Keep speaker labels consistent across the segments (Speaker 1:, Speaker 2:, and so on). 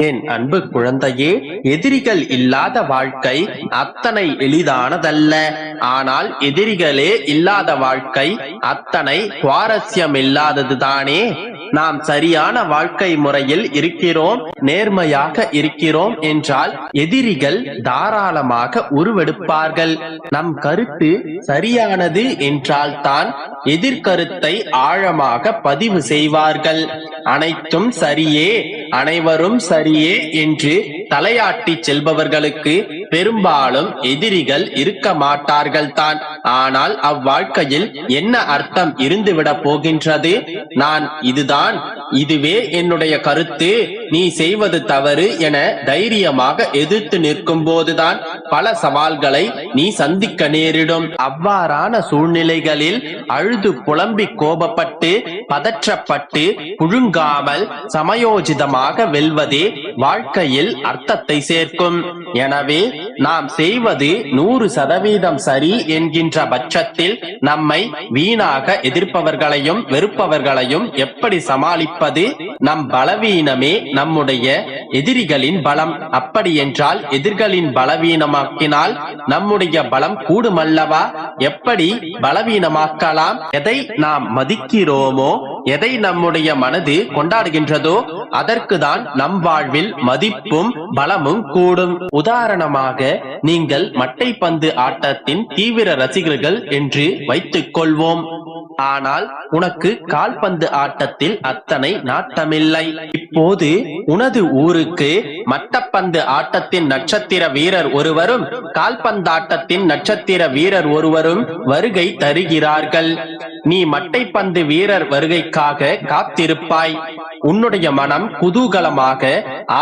Speaker 1: என் அன்பு குழந்தையே எதிரிகள் இல்லாத வாழ்க்கை அத்தனை எளிதானதல்ல. ஆனால் எதிரிகளே இல்லாத வாழ்க்கை அத்தனை சுவாரஸ்யம் இல்லாததுதானே நாம் சரியான வாழ்க்கை முறையில் இருக்கிறோம் நேர்மையாக இருக்கிறோம் என்றால் எதிரிகள் தாராளமாக உருவெடுப்பார்கள். நம் கருத்து சரியானது என்றால் தான் எதிர்கருத்தை ஆழமாக பதிவு செய்வார்கள். அனைத்தும் சரியே அனைவரும் சரியே என்று தலையாட்டி செல்பவர்களுக்கு பெரும்பாலும் எதிரிகள் இருக்க மாட்டார்கள் தான். ஆனால் அவ்வாழ்க்கையில் என்ன அர்த்தம் இருந்துவிட போகின்றது? நான் இதுதான் இதுவே என்னுடைய கருத்து. நீ செய்வது தவறு என தைரியமாக எதிர்த்து நிற்கும் போதுதான் பல சவால்களை நீ சந்திக்க நேரிடும். அவ்வாறான சூழ்நிலைகளில் அழுது புலம்பி கோபப்பட்டு பதற்றப்பட்டு புழுங்காமல் சமயோஜிதமாக வெல்வதே வாழ்க்கையில் அர்த்தத்தை சேர்க்கும். எனவே நாம் செய்வது நூறு சதவீதம் சரி என்கின்ற பட்சத்தில் நம்மை வீணாக எதிர்ப்பவர்களையும் வெறுப்பவர்களையும் எப்படி சமாளிப்பது? நம் பலவீனமே நம்முடைய எதிரிகளின் பலம். அப்படி என்றால் எதிர்களின் பலவீனமாக்கினால் நம்முடைய பலம் கூடுமல்லவா? எப்படி பலவீனமாக்கலாம்? எதை நாம் மதிக்கிறோமோ எதை நம்முடைய மனது கொண்டாடுகின்றதோ அதற்குதான் நம் வாழ்வில் மதிப்பும் பலமும் கூடும். உதாரணமாக நீங்கள் மட்டைப்பந்து ஆட்டத்தின் தீவிர ரசிகர்கள் என்று வைத்துக் கொள்வோம். ஆனால் உனக்கு கால்பந்து ஆட்டத்தில் அத்தனை நாட்டமில்லை. இப்போது உனது ஊருக்கு மட்டப்பந்து ஆட்டத்தின் நட்சத்திர வீரர் ஒருவரும் கால்பந்தாட்டத்தின் நட்சத்திர வீரர் ஒருவரும் வருகை தருகிறார்கள். நீ மட்டைப்பந்து வீரர் வருகைக்காக காத்திருப்பாய். உன்னுடைய மனம் குதூகலமாக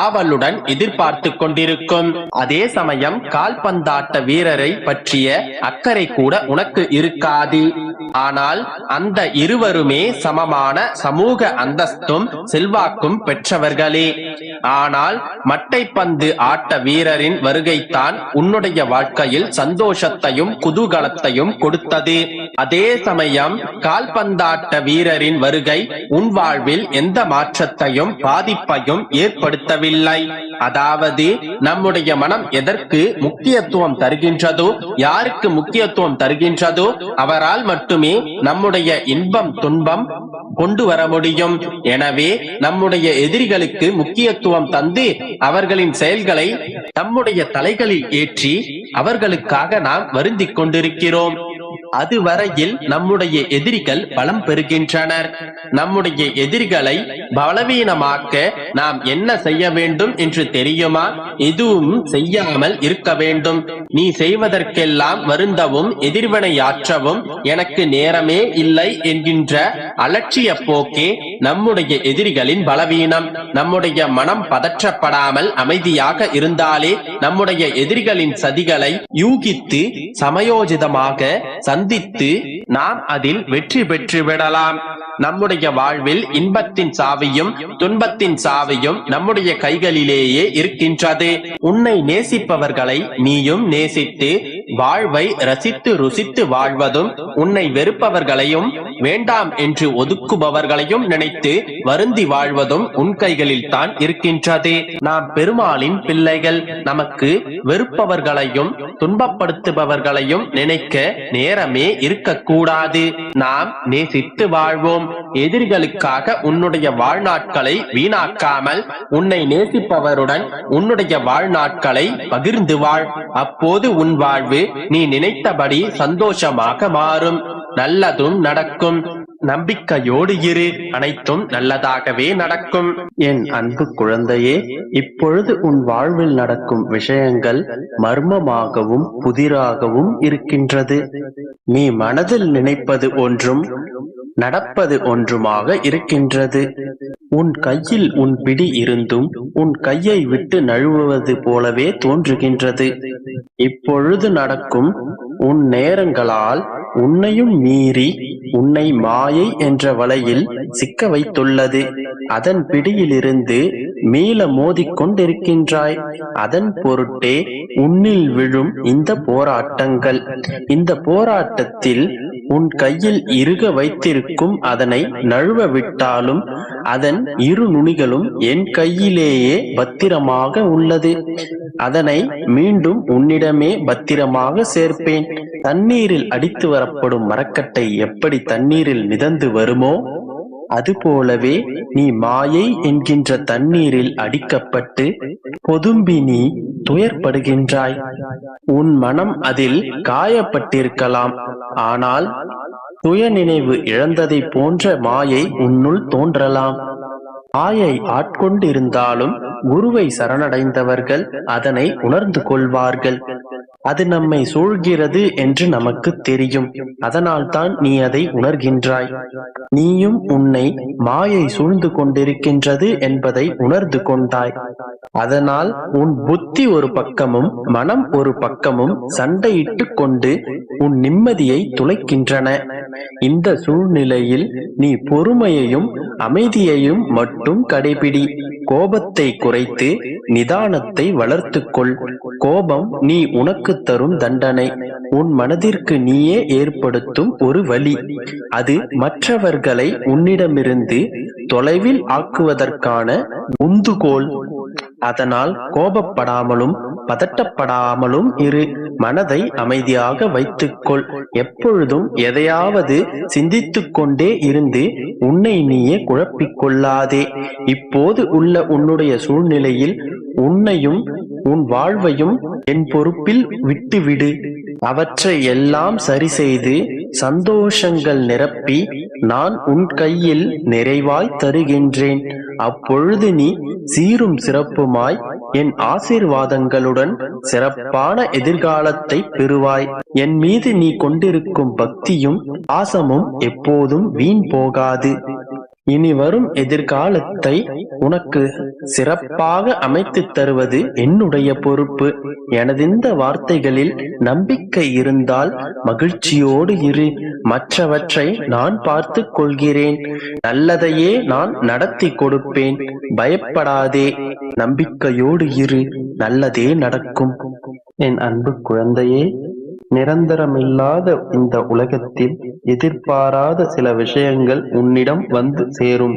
Speaker 1: ஆவலுடன் எதிர்பார்த்து கொண்டிருக்கும். அதே சமயம் கால்பந்தாட்ட வீரரை பற்றிய அக்கறை கூட உனக்கு இருக்காது. ஆனால் அந்த இருவருமே சமமான சமூக அந்தஸ்தும் செல்வாக்கும் பெற்றவர்களே ஆனால் மட்டைப்பந்து ஆட்ட வீரரின் வருகைத்தான் உன்னுடைய வாழ்க்கையில் சந்தோஷத்தையும் குதூகலத்தையும் கொடுத்தது. அதே சமயம் கால்பந்தாட்ட வீரரின் வருகை உன் வாழ்வில் எந்த மாற்றத்தையும் பாதிப்பையும் ஏற்படுத்தவில்லை. அதாவது நம்முடைய மனம் எதற்கு முக்கியத்துவம் தருகின்றதோ யாருக்கு முக்கியத்துவம் தருகின்றதோ அவரால் மட்டுமே நம்முடைய இன்பம் துன்பம் கொண்டு வர முடியும். எனவே நம்முடைய எதிரிகளுக்கு முக்கியத்துவம் தந்து அவர்களின் செயல்களை நம்முடைய தலைகளில் ஏற்றி அவர்களுக்காக நாம் வருந்திக் கொண்டிருக்கிறோம். அதுவரையில் நம்முடைய எதிரிகள் பலம் பெறுகின்றனர். நம்முடைய எதிரிகளை பலவீனமாக்க நாம் என்ன செய்ய வேண்டும் என்று தெரியுமா? எதுவும் செய்யாமல் இருக்க வேண்டும். நீ செய்வதற்கெல்லாம் வருந்தவும் எதிர்வினையாற்றவும் எனக்கு நேரமே இல்லை என்கின்ற அலட்சிய போக்கே நம்முடைய எதிரிகளின் பலவீனம். நம்முடைய மனம் பதற்றப்படாமல் அமைதியாக இருந்தாலே நம்முடைய எதிரிகளின் சதிகளை யூகித்து சமயோஜிதமாக சந்த சந்தித்து நாம் அதில் வெற்றி பெற்று விடலாம். நம்முடைய வாழ்வில் இன்பத்தின் சாவியும் துன்பத்தின் சாவியும் நம்முடைய கைகளிலேயே இருக்கின்றது. உன்னை நேசிப்பவர்களை நீயும் நேசித்து வாழ்வை ரசித்து ருசித்து வாழ்வதும் உன்னை வெறுப்பவர்களையும் வேண்டாம் என்று ஒதுக்குபவர்களையும் நினைத்து வருந்தி வாழ்வதும் உன் கைகளில் தான் இருக்கின்றது. நாம் பெருமாளின் பிள்ளைகள் நமக்கு வெறுப்பவர்களையும் துன்பப்படுத்துபவர்களையும் நினைக்க நேரமே இருக்கக்கூடாது. நாம் நேசித்து வாழ்வோம். எதிரிகளுக்காக உன்னுடைய வாழ்நாட்களை வீணாக்காமல் உன்னை நேசிப்பவருடன் உன்னுடைய வாழ்நாட்களை பகிர்ந்து வாழ். அப்போது உன் வாழ்வு நீ நினைத்தபடி சந்தோஷமாக மாறும். நல்லதும் நடக்கும். நம்பிக்கையோடு இரு. அனைத்தும் நல்லதாகவே நடக்கும். என் அன்பு குழந்தையே இப்பொழுது உன் வாழ்வில் நடக்கும் விஷயங்கள் மர்மமாகவும் புதிராகவும் இருக்கின்றது. நீ மனதில் நினைப்பது ஒன்றும் நடப்பது ஒன்றுமாக இருக்கின்றது. உன் கையில் உன் பிடி இருந்தும் உன் கையை விட்டு நழுவுவது போலவே தோன்றுகின்றது. இப்பொழுது நடக்கும் உன் நேரங்களால் உன்னையும் மீறி உன்னை மாயை என்ற வலையில் சிக்க வைத்துள்ளது. அதன் பிடியிலிருந்து மீள மோதிக்கொண்டிருக்கின்றாய். அதன் பொருட்டே உன்னில் விழும் இந்த போராட்டங்கள். இந்த போராட்டத்தில் உன் கையில் இறுக வைத்திருக்கும் அதனை நழுவ விட்டாலும் அதன் இரு நுனிகளும் என் கையிலேயே பத்திரமாக உள்ளது. அதனை மீண்டும் உன்னிடமே பத்திரமாக சேர்ப்பேன். தண்ணீரில் அடித்து வரப்படும் மரக்கட்டை எப்படி தண்ணீரில் மிதந்து வருமோ அதுபோலவே நீ மாயை என்கின்ற தண்ணீரில் அடிக்கப்பட்டு பொதும்பி நீ துயர்படுகின்றாய். உன் மனம் அதில் காயப்பட்டிருக்கலாம். ஆனால் சுய நினைவு இழந்ததை போன்ற மாயை உன்னுள் தோன்றலாம். மாயை ஆட்கொண்டிருந்தாலும் குருவை சரணடைந்தவர்கள் அதனை உணர்ந்து கொள்வார்கள். அது நம்மை சூழ்கிறது என்று நமக்கு தெரியும். அதனால்தான் நீ அதை உணர்கின்றாய். நீயும் உன்னை மாயை சூழ்ந்து கொண்டிருக்கின்றது என்பதை உணர்ந்து கொண்டாய். அதனால் உன் புத்தி ஒரு பக்கமும் மனம் ஒரு பக்கமும் சண்டையிட்டு கொண்டு உன் நிம்மதியை துளைக்கின்றன. இந்த சூழ்நிலையில் நீ பொறுமையையும் அமைதியையும் மட்டும் கடைபிடி. கோபத்தை குறைத்து நிதானத்தை வளர்த்துக்கொள். கோபம் நீ உனக்கு தரும் தண்டனை உன் மனதிற்கு நீயே ஏற்படுத்தும் ஒரு வழி. அது மற்றவர்களை உன்னிடமிருந்து தொலைவில் ஆக்குவதற்கான உந்துகோல். அதனால் கோபப்படாமலும் பதட்டப்படாமலும் இரு. மனதை அமைதியாக வைத்துக்கொள். எப்பொழுதும் எதையாவது சிந்தித்துக் கொண்டே இருந்து உன்னை நீயே குழப்பிக்கொள்ளாதே இப்போது உள்ள உன்னுடைய சூழ்நிலையில் உன்னையும் உன் வாழ்வையும் என் பொறுப்பில் விட்டுவிடு. அவற்றை எல்லாம் சரி செய்து சந்தோஷங்கள் நிரப்பி நான் உன் கையில் நிறைவாய் தருகின்றேன். அப்பொழுது நீ சீரும் சிறப்புமாய் என் ஆசீர்வாதங்களுடன் சிறப்பான எதிர்காலத்தை பெறுவாய். என் மீது நீ கொண்டிருக்கும் பக்தியும் பாசமும் எப்போதும் வீண் போகாது. இனி வரும் எதிர்காலத்தை உனக்கு சிறப்பாக அமைத்து தருவது என்னுடைய பொறுப்பு. எனதிந்த வார்த்தைகளில் நம்பிக்கை இருந்தால் மகிழ்ச்சியோடு இரு. மற்றவற்றை நான் பார்த்து கொள்கிறேன். நல்லதையே நான் நடத்தி கொடுப்பேன். பயப்படாதே. நம்பிக்கையோடு இரு. நல்லதே நடக்கும். என் அன்பு குழந்தையே நிரந்தரமில்லாத இந்த உலகத்தில் எதிர்பாராத சில விஷயங்கள் உன்னிடம் வந்து சேரும்.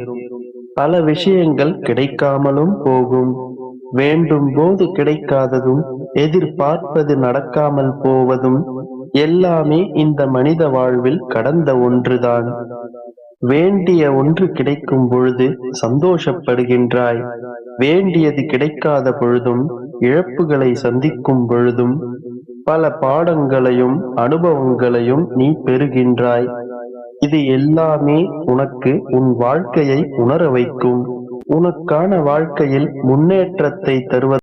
Speaker 1: பல விஷயங்கள் கிடைக்காமலும் போகும். வேண்டும் போது கிடைக்காததும் எதிர்பார்ப்பது நடக்காமல் போவதும் எல்லாமே இந்த மனித வாழ்வில் கடந்த ஒன்றுதான். வேண்டிய ஒன்று கிடைக்கும் பொழுது சந்தோஷப்படுகின்றாய். வேண்டியது கிடைக்காத பொழுதும் இழப்புகளை சந்திக்கும் பொழுதும் பல பாடங்களையும் அனுபவங்களையும் நீ பெறுகின்றாய். இது எல்லாமே உனக்கு உன் வாழ்க்கையை உணர வைக்கும். உனக்கான வாழ்க்கையில் முன்னேற்றத்தை தருவது